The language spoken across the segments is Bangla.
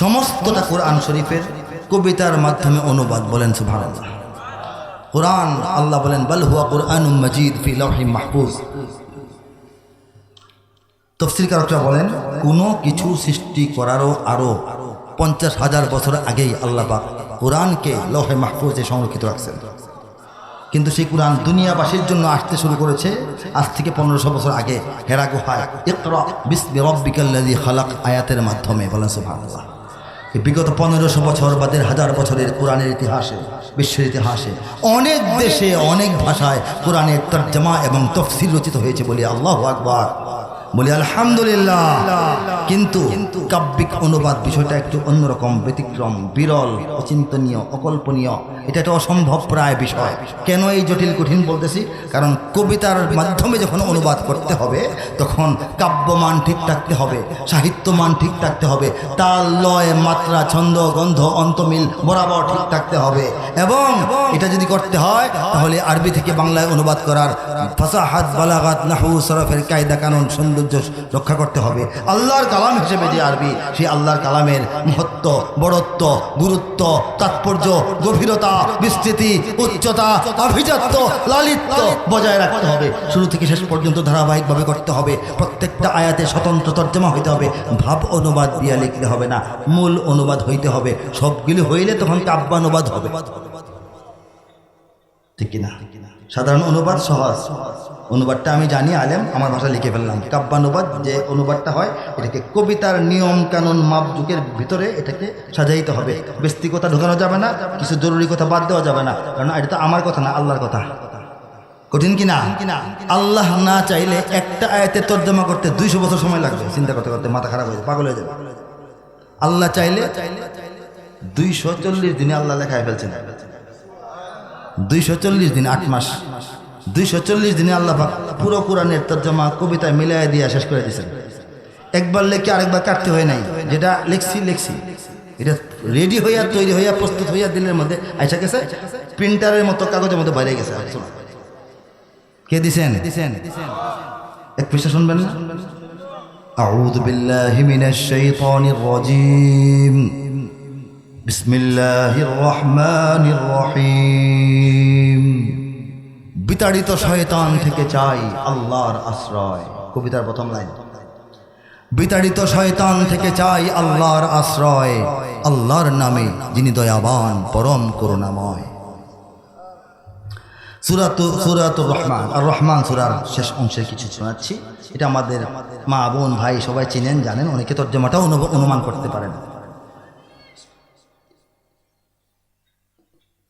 সমস্তটা কোরআন শরীফের কবিতার মাধ্যমে অনুবাদ বলেন, সুবহানাল্লাহ। কোরআন, আল্লাহ বলেন, বল হুয়া কোরআন মজিদ ফি লৌহি মাহফুজ। তফসিল কারকরা বলেন, কোনো কিছু সৃষ্টি করারও আরও পঞ্চাশ হাজার বছর আগেই আল্লাহ পাক কোরআনকে লৌহে মাহফুজে সংরক্ষিত রাখছেন। কিন্তু সেই কোরআন দুনিয়াবাসীর জন্য আসতে শুরু করেছে, আজ থেকে পনেরোশো বছর আগে। হেরা গুহায়, ইকরা বিসমি রব্বিকাল্লাযী খালাক আয়াতের মাধ্যমে বলেন, সুবহানাল্লাহ। বিগত পনেরোশো বছর বা দেড় হাজার বছরের কোরআনের ইতিহাসে, বিশ্বের ইতিহাসে অনেক দেশে অনেক ভাষায় কোরআনের তর্জমা এবং তফসিল রচিত হয়েছে বলে আল্লাহ আকবার। বলি, আলহামদুলিল্লাহ। কিন্তু কাব্যিক অনুবাদ বিষয়টা একটু অন্যরকম, ব্যতিক্রম, বিরল, অচিন্তনীয়, অকল্পনীয়। এটা একটা অসম্ভব প্রায় বিষয়। কেন এই জটিল, কঠিন বলতেছি? কারণ কবিতার মাধ্যমে যখন অনুবাদ করতে হবে, তখন কাব্যমান ঠিক থাকতে হবে সাহিত্য মান ঠিক থাকতে হবে, তাল, লয়, মাত্রা, ছন্দ, গন্ধ, অন্তমিল, বরাবর ঠিক থাকতে হবে। এবং এটা যদি করতে হয়, তাহলে আরবি থেকে বাংলায় অনুবাদ করার ফাসাহাত বালাগাত নাহু সরফের কায়দা কানুন সৌন্দর্য রক্ষা করতে হবে। আল্লাহর কালাম হিসেবে যে আরবি, সেই আল্লাহর কালামের মহত্ব, বড়ত্ব, গুরুত্ব, তাৎপর্য, গভীরতা, বিস্তৃতি, উচ্চতা লালিত্য বজায় রাখতে হবে। শুরু থেকে শেষ পর্যন্ত ধারাবাহিকভাবে করতে হবে। প্রত্যেকটা আয়াতে স্বতন্ত্র তর্জমা হইতে হবে। ভাব অনুবাদ দিয়া লিখতে হবে না, মূল অনুবাদ হইতে হবে। সবগুলি হইলে তখন কাব্যানুবাদ হবে। ঠিক কিনা? সাধারণ অনুবাদ সহজ। অনুবাদটা আমি জানি, আলেম, আমার ভাষা লিখে ফেললাম। কাব্যানুবাদ যে অনুবাদটা হয়, এটাকে কবিতার নিয়ম কানুন মাপ যুগের ভিতরে এটাকে সাজাইতে হবে। ব্যস্তিকতা ঢোকানো যাবে না, কিছু জরুরি কথা বাদ দেওয়া যাবে না, কারণ এটা তো আমার কথা না, আল্লাহর কথা। কঠিন কিনা? আল্লাহ না চাইলে একটা আয়াতের তর্জমা করতে দুইশো বছর সময় লাগবে। চিন্তা করতে করতে মাথা খারাপ হয়ে পাগল হয়ে যাবে। আল্লাহ চাইলে দুইশো চল্লিশ দিনে আল্লাহ লেখায় ফেলছেন। দুইশো চল্লিশ দিন আট মাস দুইশো চল্লিশ দিনে আল্লাহ পাক পুরো কোরআনের তর্জমা কবিতায় মিলাই দিয়ে শেষ করে দিয়েছেন একবার লেখে আরেকবার কাটতে হয় নাই যেটা লেখছি লেখছি এটা রেডি হইয়া তৈরি হইয়া প্রস্তুত হইয়া দিলের মধ্যে আইসা গেছে প্রিন্টারের মতো কাগজের মতো বাইরে গেছে কে দিছেন দিছেন এক পৃষ্ঠা শুনবেন না أعوذ بالله من الشيطان الرجيم بسم الله الرحمن الرحيم বিতাড়িত শয়তান থেকে চাই আল্লাহর আশ্রয়। কবিতার প্রথম লাইন। বিতাড়িত শয়তান থেকে চাই আল্লাহর আশ্রয়। আল্লাহর নামে যিনি দয়াবান, পরম করুণাময়। সুরাত সুরাত রহমান। আর রহমান সুরার শেষ অংশের কিছু শোনাচ্ছি। এটা আমাদের মা বোন, ভাই সবাই চিনেন, জানেন, অনেকে তর্জমাটাও অনু- অনুমান করতে পারেন।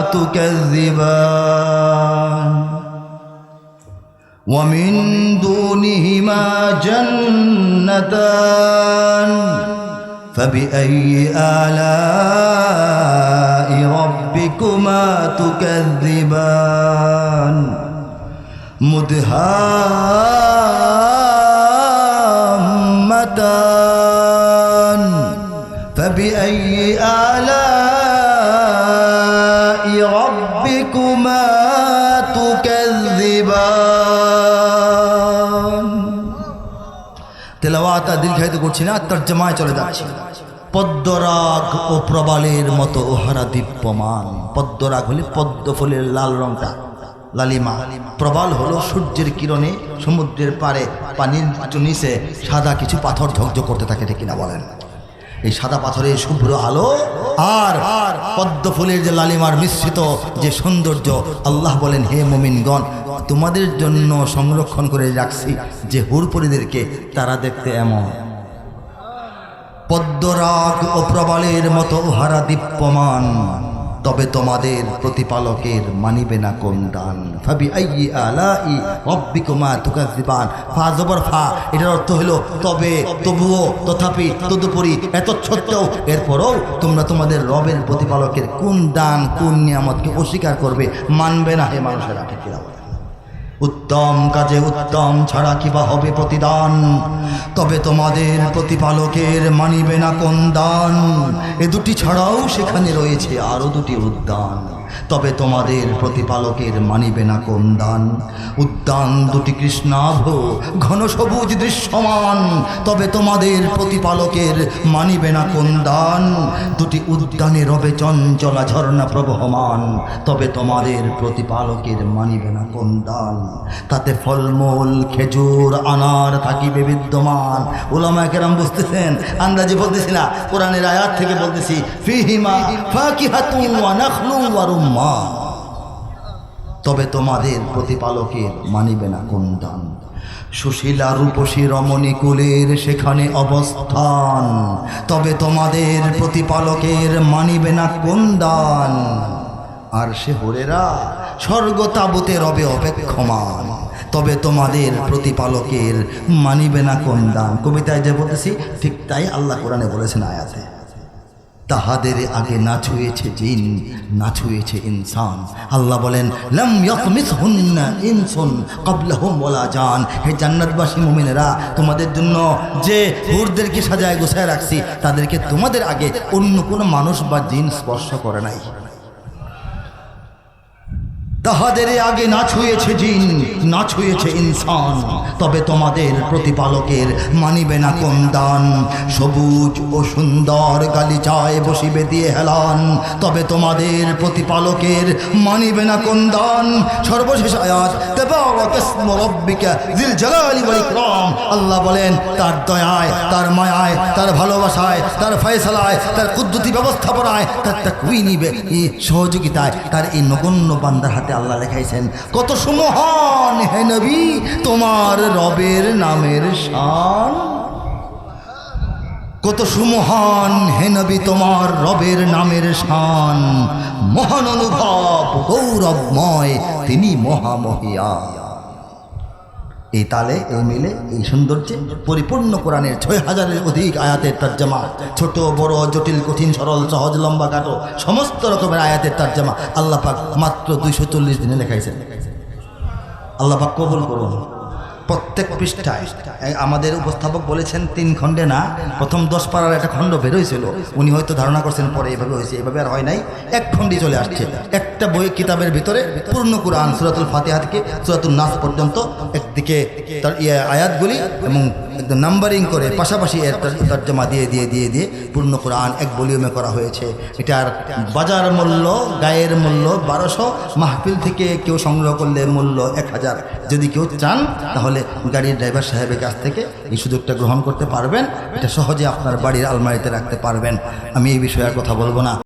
تكذبان. ومن دونهما جنتان. فبأي آلاء ربكما تكذبان؟ مدهامتان. তেলাওয়াত আর দীর্ঘায়িত করছি না, তর্জমায় চলে যাচ্ছে। পদ্মরাগ ও প্রবালের মতো ওহারা দীপ্যমান। পদ্মরাগ হলে পদ্ম ফুলের লাল রংটা, লালিমা। প্রবাল হলো সূর্যের কিরণে সমুদ্রের পারে পানির নিচে সাদা কিছু পাথর ঝকঝক করতে থাকে, ঠিক কিনা বলেন? এই সাদা পাথরের শুভ্র আলো আর আর পদ্ম ফুলের যে লালিমার মিশ্রিত যে সৌন্দর্য, আল্লাহ বলেন, হে মোমিনগণ তোমাদের জন্য সংরক্ষণ করে রাখছি যে হুরপরিদেরকে তারা দেখতে এমন। পদ্মরাগ ও প্রবালের মতো উহারা দীপ্যমান, তবে তোমাদের প্রতিপালকের মানিবে না কোন দান। ফাবি আইয়ি আলাই রব্বিকুমা তুকাজ্জিবান ফা জবর ফা, এটার অর্থ হলো, তবে, তবুও, তথাপি, তদুপরি, এত সত্ত্বেও, এরপরও তোমরা তোমাদের রবের প্রতিপালকের কোন দান, কোন নিয়ামতকে অস্বীকার করবে, মানবে না হে মানুষেরা। ঠিক? উত্তম কাজে উত্তম ছাড়া কিবা হবে প্রতিদান? তবে তোমাদের প্রতিপালকের মানিবে না কোন দান? এ দুটি ছাড়াও সেখানে রয়েছে আরও দুটি উদ্যান। তবে তোমাদের প্রতিপালকের মানিবে না কোন দান। উদ্যান দুটি কৃষ্ণাভ ঘন সবুজ দৃশ্যমান। তবে তোমাদের প্রতিপালকের মানিবে না কোন দান। দুটি উদ্যানে রবে চঞ্চলা ঝর্ণা প্রবহমান। তবে তোমাদের প্রতিপালকের মানিবে না কোন দান। তাতে ফলমূল, খেজুর, আনার থাকিবে বিদ্যমান। ওলামা কেরাম বুঝতেছেন? আন্দাজে বলতেছি না, কোরআনের আয়াত থেকে বলতেছি, ফিহিমা ফাকিহাতুন ওয়া নাখলুন ওয়া রুম্মান তবে তোমাদের প্রতিপালকের মানিবে না কোন দান সুশীলা রূপসী রমণী কুলের সেখানে অবস্থান, তবে তোমাদের প্রতিপালকের মানিবে না কোন দান আর সে হরেরা স্বর্গ তাবুতে রবে অপেক্ষমান, তবে তোমাদের প্রতিপালকের মানিবে না কোন দান কবিতায় যে বলতেছি, ঠিক তাই আল্লাহ কোরআনে বলেছেন আয়াতে। তাহাদের আগে না ছুয়েছে জিন, না ছুঁয়েছে ইনসান। আল্লাহ বলেন, লম ইয়াতমিস হুন্না ইনসুন কাবলাহুম ওয়ালা জান। হে জান্নাতবাসী মুমিনেরা, তোমাদের জন্য যে হুরদেরকে সাজায় গোছায় রাখছি, তাদেরকে তোমাদের আগে অন্য কোনো মানুষ বা জিন স্পর্শ করে নাই। তাহাদের আগে না ছুঁয়েছে জিন, না ছুঁয়েছে ইনসান। তবে তোমাদের প্রতিপালকের মানিবে না কোন দান। সবুজ ও সুন্দর গালিচায় বসিবে দিয়ে হেলান। তবে তোমাদের প্রতিপালকের মানিবে না কোন দান। সর্বশেষ আল্লাহ বলেন, তার দয়ায়, তার মায়ায়, তার ভালোবাসায়, তার ফয়সালায়, তার কুদ্দুতি ব্যবস্থাপনায়, তার তাকউইনি সহযোগিতায়, তার এই নগণ্য বান্দার হাতে আল্লাহ লেখাইছেন কত সুমহান হে নবী, তোমার রবের নামের শান। কত সুমহান হে নবী, তোমার রবের নামের শান। মহান অনুভব, গৌরবময়, তিনি মহামহিয়া। এই তালে, এই মিলে, এই সৌন্দর্যে পরিপূর্ণ কোরআনের ছয় হাজারের অধিক আয়াতের তর্জমা। ছোট, বড়, জটিল, কঠিন, সরল, সহজ, লম্বা কাটো সমস্ত রকমের আয়াতের তর্জমা। আল্লাহ পাক মাত্র দুইশো চল্লিশ দিনে লেখাইছেন। আল্লাহ পাক কবল করুন। প্রত্যেক পৃষ্ঠায়। আমাদের উপস্থাপক বলেছেন তিন খণ্ডে না, প্রথম দশ পাড়ার একটা খণ্ড বেরোয়ছিল উনি হয়তো ধারণা করছেন পরে এভাবে হয়েছে, এভাবে আর হয় নাই। এক খণ্ডই চলে আসছে। একটা বই কিতাবের ভিতরে পূর্ণ কোরআন, সুরাতুল ফাতিহা থেকে সুরাতুল নাস পর্যন্ত একদিকে তার আয়াতগুলি এবং একদম নাম্বারিং করে পাশাপাশি এর তর- তর্জমা দিয়ে দিয়ে দিয়ে দিয়ে পূর্ণ কোরআন এক ভলিউমে করা হয়েছে। এটার বাজার মূল্য, গায়ের মূল্য বারোশো, মাহফিল থেকে কেউ সংগ্রহ করলে মূল্য এক হাজার। যদি কেউ চান, তাহলে গাড়ির ড্রাইভার সাহেবের কাছ থেকে এই সুযোগটা গ্রহণ করতে পারবেন। এটা সহজে আপনার বাড়ির আলমারিতে রাখতে পারবেন। আমি এই বিষয়ে আর কথা বলব না।